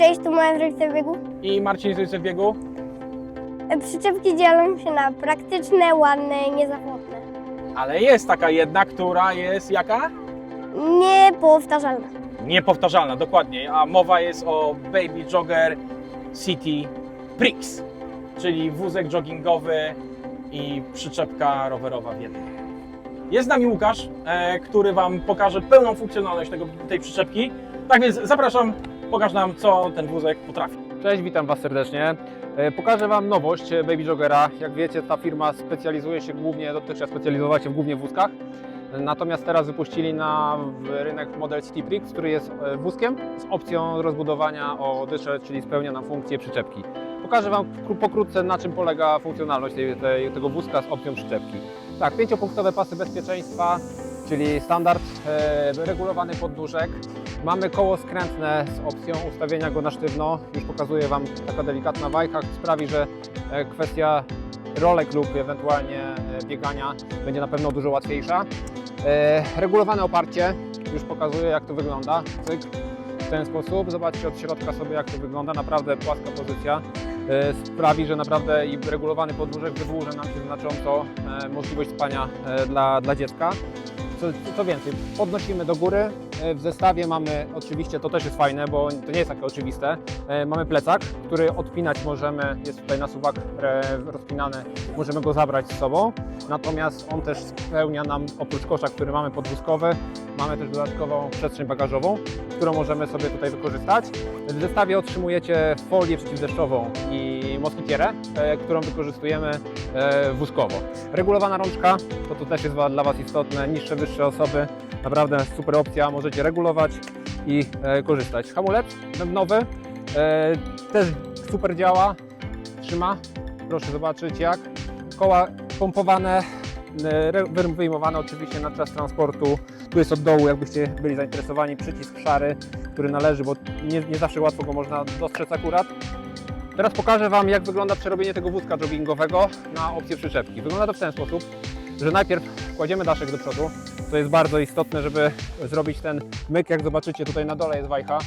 Cześć, tu moja trójce biegu. I Marcin z Ojcem Biegu. E, Przyczepki dzielą się na praktyczne, ładne i niezawodne. Ale jest taka jedna, która jest jaka? Niepowtarzalne. Niepowtarzalna, dokładnie. A mowa jest o Baby Jogger City Prix, czyli wózek joggingowy i przyczepka rowerowa w jednym. Jest z nami Łukasz, e, który Wam pokaże pełną funkcjonalność tego, tej przyczepki. Tak więc zapraszam, pokaż nam, co ten wózek potrafi. Cześć, witam Was serdecznie. E, Pokażę Wam nowość e, Baby Joggera. Jak wiecie, ta firma specjalizuje się głównie, dotychczas specjalizowała się głównie w wózkach. Natomiast teraz wypuścili na rynek model City Prix, który jest e, wózkiem z opcją rozbudowania o dysze, czyli spełnia nam funkcję przyczepki. Pokażę Wam kró- pokrótce, na czym polega funkcjonalność tej, tego wózka z opcją przyczepki. Tak, pięciopunktowe pasy bezpieczeństwa, czyli standard regulowany podnóżek. Mamy koło skrętne z opcją ustawienia go na sztywno. Już pokazuję Wam taka delikatna wajcha, sprawi, że e, kwestia rolek lub ewentualnie e, biegania będzie na pewno dużo łatwiejsza. E, Regulowane oparcie, już pokazuję jak to wygląda. Cyk. W ten sposób, zobaczcie od środka sobie jak to wygląda, naprawdę płaska pozycja. Sprawi, że naprawdę i regulowany podnóżek wydłuży nam się znacząco możliwość spania dla, dla dziecka. Co, co więcej, podnosimy do góry. E, W zestawie mamy oczywiście, to też jest fajne, bo to nie jest takie oczywiste. e, Mamy plecak, który odpinać możemy, jest tutaj nasuwak e, rozpinany, możemy go zabrać z sobą. Natomiast on też spełnia nam, oprócz kosza, który mamy podwózkowy, mamy też dodatkową przestrzeń bagażową, którą możemy sobie tutaj wykorzystać. W zestawie otrzymujecie folię przeciwdeszczową i moskitierę, którą wykorzystujemy wózkowo. Regulowana rączka, to tu też jest dla Was istotne, niższe, wyższe osoby, naprawdę super opcja, możecie regulować i e, korzystać. Hamulec bębnowy e, też super działa, trzyma, proszę zobaczyć jak. Koła pompowane, e, wyjmowane oczywiście na czas transportu. Tu jest od dołu, jakbyście byli zainteresowani, przycisk szary, który należy, bo nie, nie zawsze łatwo go można dostrzec akurat. Teraz pokażę Wam, jak wygląda przerobienie tego wózka joggingowego na opcję przyczepki. Wygląda to w ten sposób, że najpierw kładziemy daszek do przodu. To jest bardzo istotne, żeby zrobić ten myk. Jak zobaczycie, tutaj na dole jest wajcha,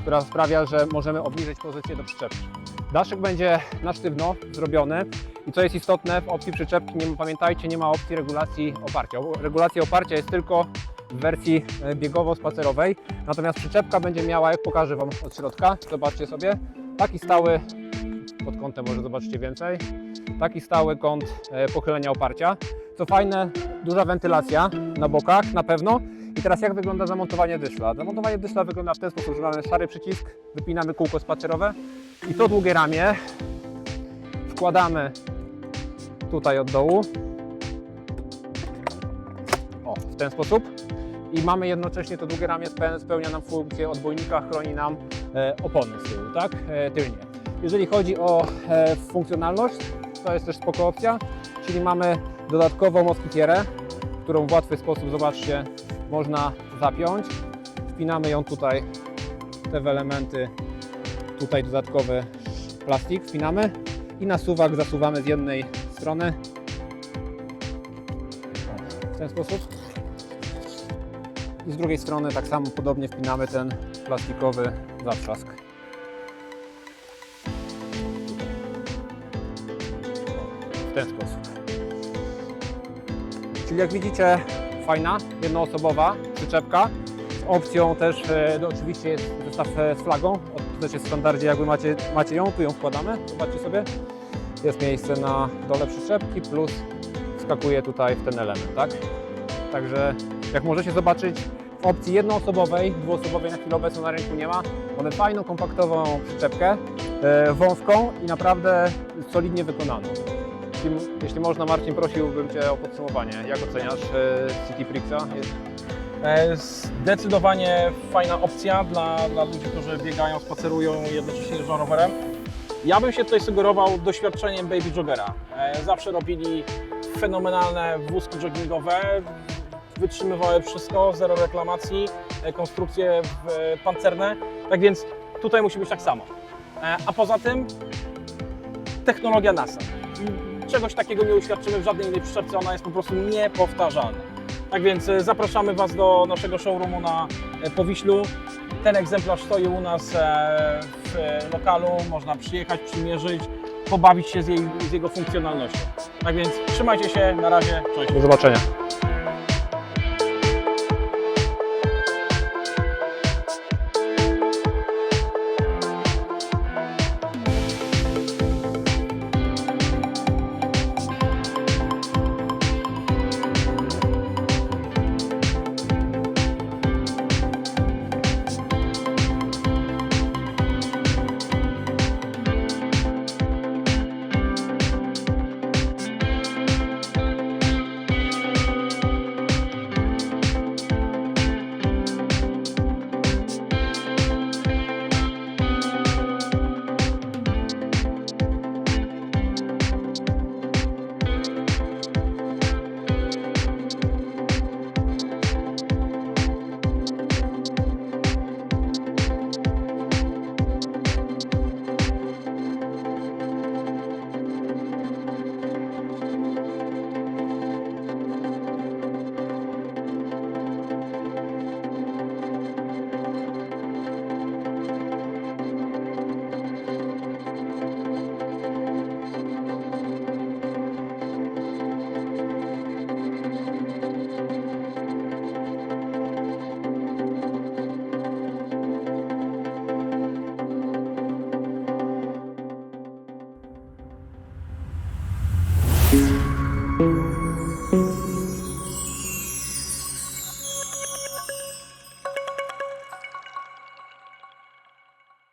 która sprawia, że możemy obniżyć pozycję do przyczepki. Daszek będzie na sztywno zrobiony i co jest istotne, w opcji przyczepki, nie, pamiętajcie, nie ma opcji regulacji oparcia. Regulacja oparcia jest tylko w wersji e, biegowo-spacerowej, natomiast przyczepka będzie miała, jak pokażę Wam od środka, zobaczcie sobie, taki stały, pod kątem może zobaczycie więcej, taki stały kąt e, pochylenia oparcia. Co fajne, duża wentylacja na bokach na pewno. I teraz jak wygląda zamontowanie dyszla? Zamontowanie dyszla wygląda w ten sposób, że mamy szary przycisk, wypinamy kółko spacerowe i to długie ramię wkładamy tutaj od dołu. O, w ten sposób. I mamy jednocześnie to długie ramię spe- spełnia nam funkcję odbojnika, chroni nam e, opony z tyłu, tak? E, tylnie. Jeżeli chodzi o e, funkcjonalność, to jest też spoko opcja, czyli mamy dodatkową moskitierę, którą w łatwy sposób, zobaczcie, można zapiąć. Wpinamy ją tutaj, te elementy, tutaj dodatkowy plastik wpinamy i na suwak zasuwamy z jednej strony w ten sposób i z drugiej strony tak samo podobnie wpinamy ten plastikowy zatrzask. W ten sposób. Czyli jak widzicie, fajna, jednoosobowa przyczepka. Z opcją też, e, no oczywiście jest zestaw e, z flagą. To też jest w standardzie, jakby macie, macie ją, tu ją wkładamy. Zobaczcie sobie. Jest miejsce na dole przyczepki, plus wskakuje tutaj w ten element, tak? Także jak możecie zobaczyć, w opcji jednoosobowej, dwuosobowej na chwilę obecną na rynku nie ma. Mamy fajną, kompaktową przyczepkę, e, wąską i naprawdę solidnie wykonaną. Jeśli, jeśli można, Marcin, prosiłbym Cię o podsumowanie. Jak oceniasz e, City Prixa? E, Zdecydowanie fajna opcja dla, dla ludzi, którzy biegają, spacerują i jednocześnie jeżdżą rowerem. Ja bym się tutaj sugerował doświadczeniem Baby Joggera. E, Zawsze robili fenomenalne wózki joggingowe, wytrzymywały wszystko, zero reklamacji, konstrukcje pancerne, tak więc tutaj musi być tak samo. A poza tym technologia NASA. Czegoś takiego nie uświadczymy w żadnej innej przyczepce, ona jest po prostu niepowtarzalna. Tak więc e, zapraszamy Was do naszego showroomu na e, Powiślu. Ten egzemplarz stoi u nas e, w lokalu, można przyjechać, przymierzyć, pobawić się z, jej, z jego funkcjonalnością. Tak więc trzymajcie się, na razie, cześć. Do zobaczenia.